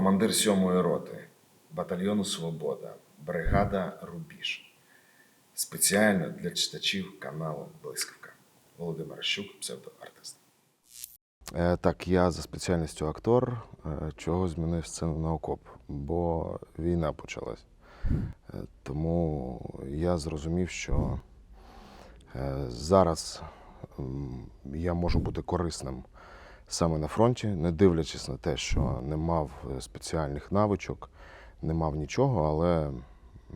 командир сьомої роти, батальйону Свобода, бригада Рубіж. Спеціально для читачів каналу Блискавка. Володимир Щук, псевдоартист. Е, Так, я за спеціальністю актор, е, чого змінив сцену на окоп, бо війна почалась. Е, Тому я зрозумів, що зараз я можу бути корисним саме на фронті, не дивлячись на те, що не мав е, спеціальних навичок, не мав нічого, але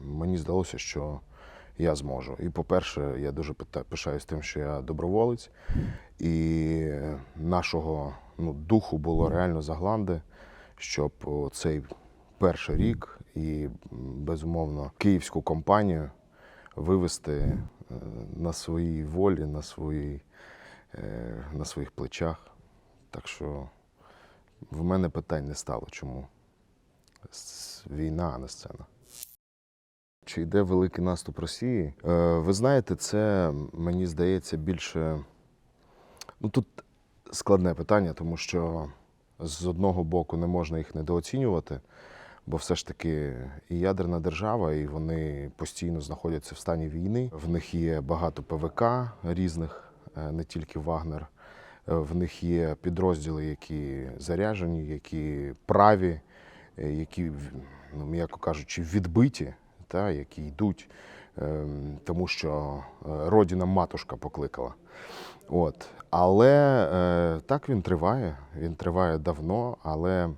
мені здалося, що я зможу. І, по-перше, я дуже пишаюсь тим, що я доброволець, і нашого ну, духу було реально загланди, щоб цей перший рік і, безумовно, київську компанію вивести е, на своїй волі, на, своїй, е, на своїх плечах. Так що в мене питань не стало, чому війна, а не сцена. Чи йде великий наступ Росії? Е, ви знаєте, це мені здається більше. Ну тут складне питання, тому що з одного боку не можна їх недооцінювати, бо все ж таки і ядерна держава, і вони постійно знаходяться в стані війни. В них є багато ПВК різних, е, не тільки Вагнер. В них є підрозділи, які заряжені, які праві, е, які, ну, м'яко кажучи, відбиті, та, які йдуть, ем, тому що е, родина матушка покликала. От. Але е, так він триває. Він триває давно, але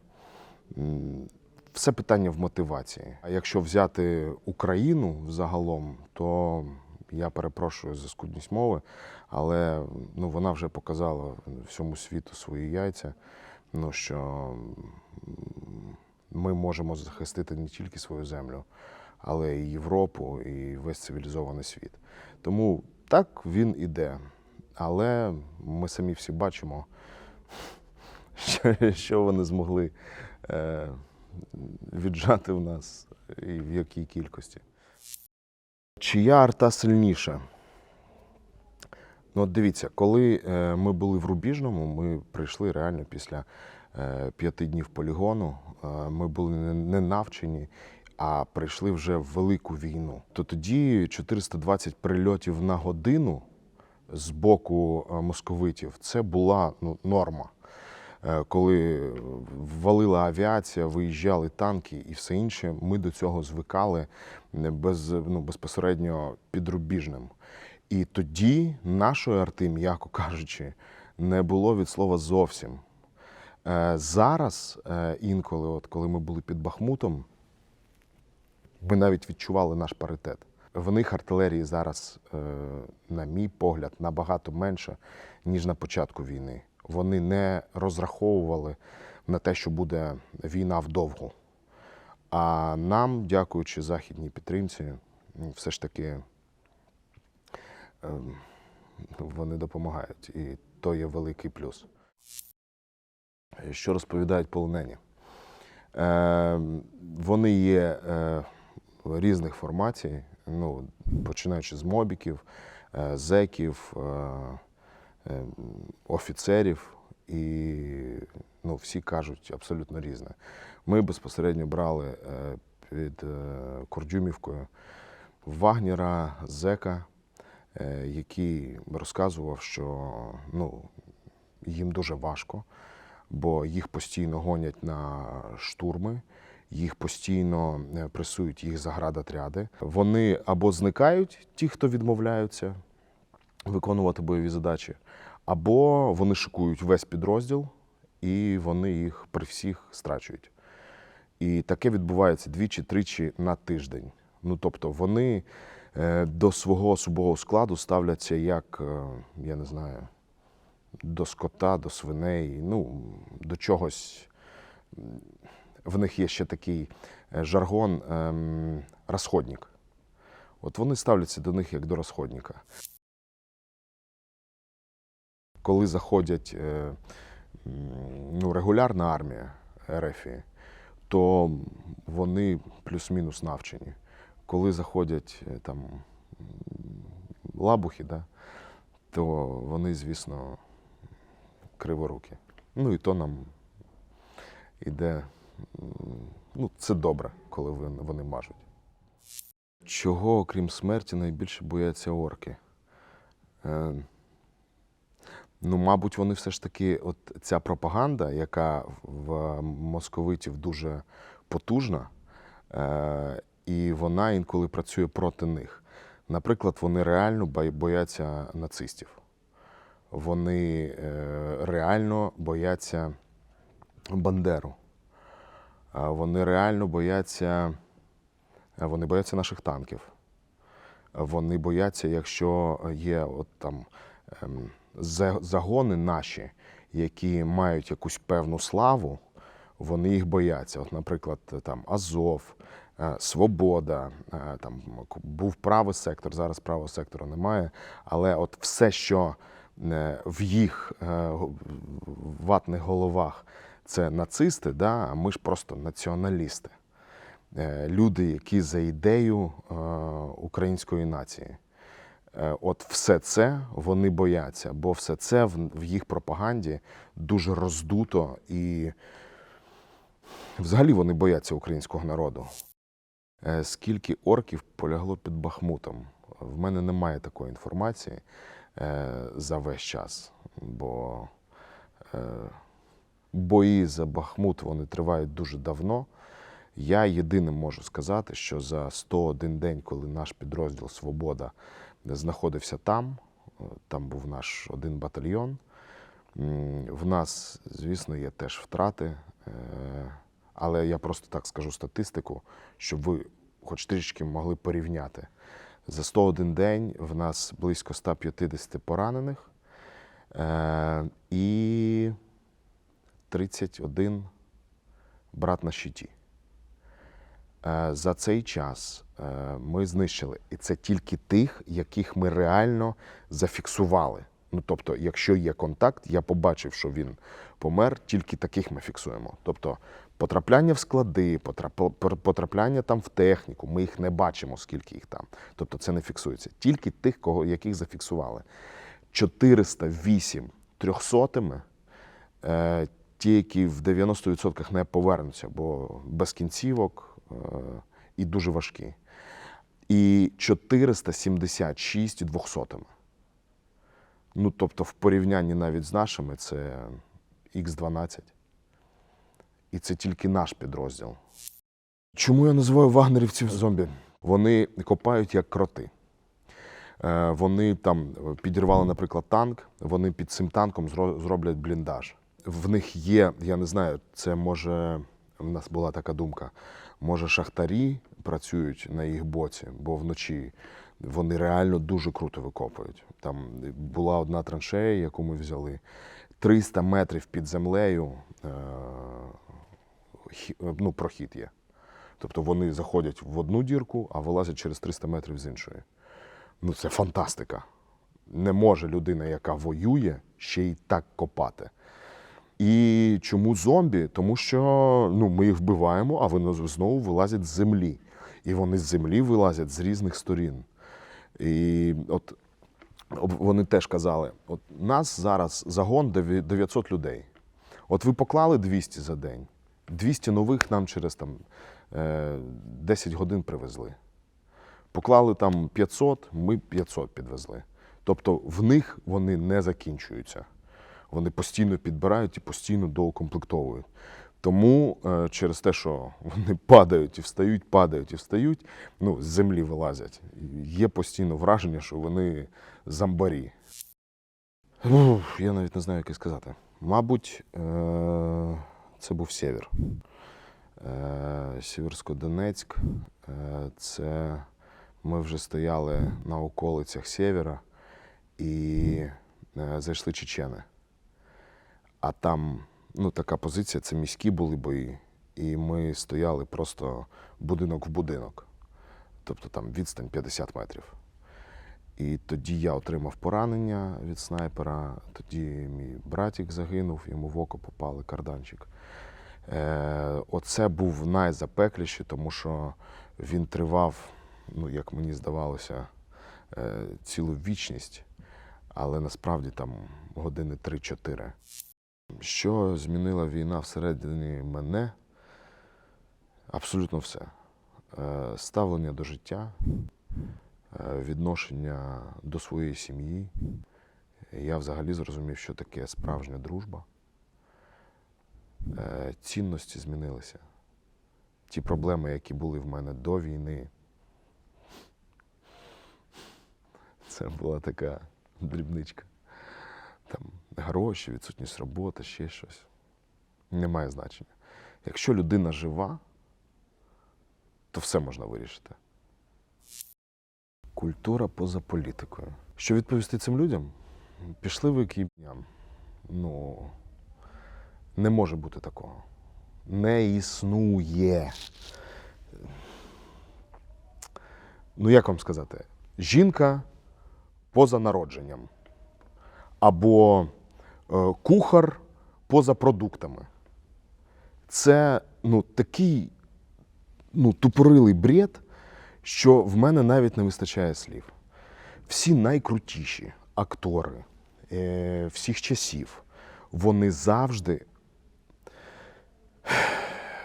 все питання в мотивації. А якщо взяти Україну загалом, то я перепрошую за скудність мови, але ну, вона вже показала всьому світу свої яйця. Ну, що ми можемо захистити не тільки свою землю, але і Європу, і весь цивілізований світ. Тому так він іде. Але ми самі всі бачимо, що, що вони змогли е, віджати в нас і в якій кількості. Чия арта сильніша? Ну, от дивіться, коли е, ми були в Рубіжному, ми прийшли реально після е, п'яти днів полігону. Е, ми були не, навчені, а прийшли вже в велику війну. То тоді 420 прильотів на годину з боку московитів це була ну, норма. Е, Коли валила авіація, виїжджали танки і все інше, ми до цього звикали не без, ну, безпосередньо підрубіжним. І тоді нашої арти, м'яко кажучи, не було від слова зовсім. Е, Зараз е, інколи, от коли ми були під Бахмутом, ми навіть відчували наш паритет. В них артилерії зараз, е, на мій погляд, набагато менше, ніж на початку війни. Вони не розраховували на те, що буде війна вдовгу. А нам, дякуючи західній підтримці, все ж таки ем, вони допомагають. І то є великий плюс. Що розповідають полонені? Е, вони є е, різних формацій, ну, починаючи з мобіків, е, зеків, е, офіцерів, і ну, всі кажуть абсолютно різне. Ми безпосередньо брали е, під е, Кордюмівкою Вагнера, зека, е, який розказував, що ну, їм дуже важко, бо їх постійно гонять на штурми, їх постійно пресують їх заградотряди. Вони або зникають, ті, хто відмовляються виконувати бойові задачі, або вони шикують весь підрозділ і вони їх при всіх страчують. І таке відбувається двічі-тричі на тиждень. Ну тобто вони е, до свого особового складу ставляться як, е, я не знаю, до скота, до свиней, ну, до чогось. В них є ще такий е, жаргон ем, розходник. От вони ставляться до них як до розходника. Коли заходять е, ну, регулярна армія РФ, то вони плюс-мінус навчені. Коли заходять е, там лабухи, да, то вони, звісно, криворукі. Ну і то нам іде ну, це добре, коли вони, вони мажуть. Чого, окрім смерті, найбільше бояться орки? Ну, мабуть, вони все ж таки, от ця пропаганда, яка в московитів дуже потужна, е, і вона інколи працює проти них. Наприклад, вони реально бояться нацистів. Вони е, реально бояться Бандеру. Вони реально бояться, вони бояться наших танків. Вони бояться, якщо є от там загони наші, які мають якусь певну славу, вони їх бояться. От, наприклад, там Азов, е, Свобода, е, там був правий сектор, зараз правого сектору немає. Але от все, що е, в їх ватних головах це нацисти, да, а ми ж просто націоналісти. Люди, які за ідею української нації. Е, От все це вони бояться, бо все це в, їх пропаганді дуже роздуто і взагалі вони бояться українського народу. Е, Скільки орків полягло під Бахмутом? В мене немає такої інформації е, за весь час, бо бої за Бахмут вони тривають дуже давно. Я єдиним можу сказати, що за 101 день, коли наш підрозділ Свобода знаходився там, е, там був наш один батальйон. В нас, звісно, є теж втрати, е, але я просто так скажу статистику, щоб ви хоч трішки могли порівняти. За 101 день в нас близько 150 поранених е, і 31 брат на щиті. Е, За цей час е, ми знищили, і це тільки тих, яких ми реально зафіксували. Ну, тобто, якщо є контакт, я побачив, що він помер, тільки таких ми фіксуємо. Тобто, потрапляння в склади, потрап- потрапляння там в техніку, ми їх не бачимо, скільки їх там. Тобто це не фіксується. Тільки тих, кого, яких зафіксували. 408 трьохсотими, е, ті, які в 90% не повернуться, бо без кінцівок і дуже важкі. І 476 двохсотими. Ну, тобто, в порівнянні навіть з нашими, це Х12. І це тільки наш підрозділ. Чому я називаю вагнерівців зомбі? Вони копають як кроти. Е, Вони там підірвали, наприклад, танк, вони під цим танком зроблять бліндаж. В них є, я не знаю, це може, в нас була така думка, може шахтарі працюють на їх боці, бо вночі вони реально дуже круто викопують. Там була одна траншея, яку ми взяли, 300 метрів під землею е, ну, прохід є. Тобто вони заходять в одну дірку, а вилазять через 300 метрів з іншої. Ну, це фантастика. Не може людина, яка воює, ще й так копати. І чому зомбі? Тому що ну, ми їх вбиваємо, а вони знову вилазять з землі. І вони з землі вилазять з різних сторін. І от вони теж казали: от нас зараз загон 900 людей. От ви поклали 200 за день, 200 нових нам через там, е, 10 годин привезли. Поклали там 500, ми 500 підвезли. Тобто в них вони не закінчуються. Вони постійно підбирають і постійно доукомплектовують. Тому е, через те, що вони падають і встають, падають і встають, ну, з землі вилазять. Є постійно враження, що вони зомбарі. Ух, я навіть не знаю, як сказати. Мабуть, е, це був север. Е, Сіверсько-Донецьк. Е, це ми вже стояли на околицях севера і зайшли чечени. А там ну, така позиція це міські були бої. І ми стояли просто будинок в будинок. Тобто там відстань 50 метрів. І тоді я отримав поранення від снайпера. Тоді мій братик загинув, йому в око попали карданчик. Е, оце був найзапекліший, тому що він тривав, ну, як мені здавалося, е, цілу вічність, але насправді там години 3-4. Що змінила війна всередині мене? Абсолютно все. Е, Ставлення до життя, е, відношення до своєї сім'ї. Я взагалі зрозумів, що таке справжня дружба. Е, Цінності змінилися. Ті проблеми, які були в мене до війни, це була така дрібничка. Там гроші, відсутність роботи, ще щось. Немає значення. Якщо людина жива, то все можна вирішити. Культура поза політикою. Що відповісти цим людям? Пішли ви к. Ну, не може бути такого. Не існує. Ну, як вам сказати? Жінка поза народженням. Або кухар поза продуктами. Це ну, такий ну, тупорилий бред, що в мене навіть не вистачає слів. Всі найкрутіші актори е, всіх часів, вони завжди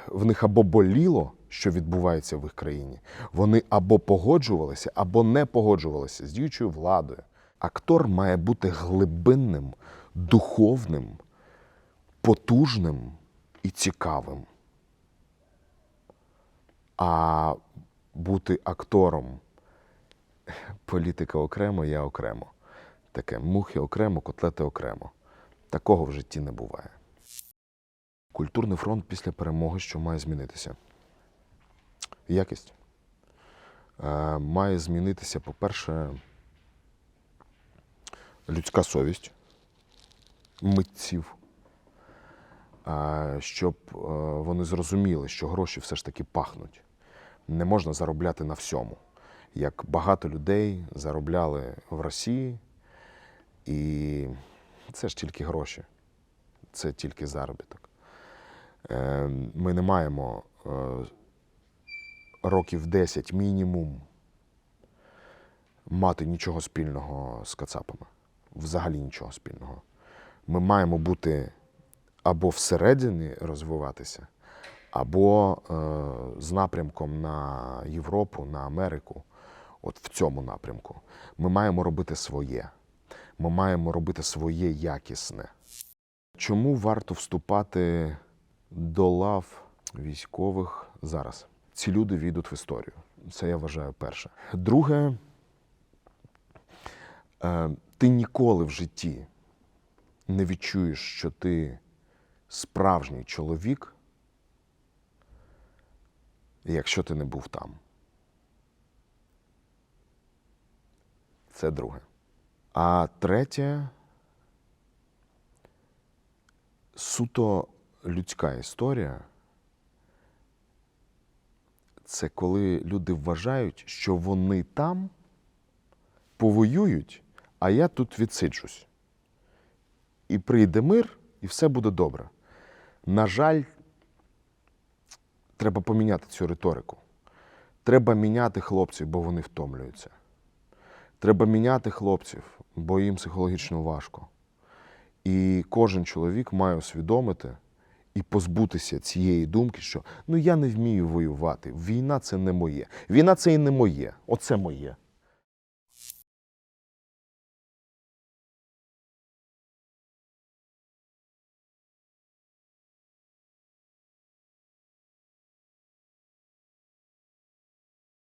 в них або боліло, що відбувається в їх країні, вони або погоджувалися, або не погоджувалися з діючою владою. Актор має бути глибинним, духовним, потужним і цікавим. А бути актором політика окремо, я окремо. Таке мухи окремо, котлети окремо. Такого в житті не буває. Культурний фронт після перемоги, що має змінитися? Якість. Е, має змінитися, по-перше, людська совість митців, щоб е, вони зрозуміли, що гроші все ж таки пахнуть. Не можна заробляти на всьому. Як багато людей заробляли в Росії, і це ж тільки гроші, це тільки заробіток. Е, Ми не маємо е, років 10 мінімум мати нічого спільного з кацапами. Взагалі нічого спільного. Ми маємо бути або всередині розвиватися, або е, з напрямком на Європу, на Америку. От в цьому напрямку. Ми маємо робити своє. Ми маємо робити своє якісне. Чому варто вступати до лав військових зараз? Ці люди війдуть в історію. Це я вважаю перше. Друге, е, ти ніколи в житті не відчуєш, що ти справжній чоловік, якщо ти не був там. Це друге. А третє суто людська історія. Це коли люди вважають, що вони там повоюють, а я тут відсиджусь. І прийде мир, і все буде добре. На жаль, треба поміняти цю риторику. Треба міняти хлопців, бо вони втомлюються. Треба міняти хлопців, бо їм психологічно важко. І кожен чоловік має усвідомити і позбутися цієї думки, що ну я не вмію воювати. Війна це не моє. Війна це і не моє. Оце моє.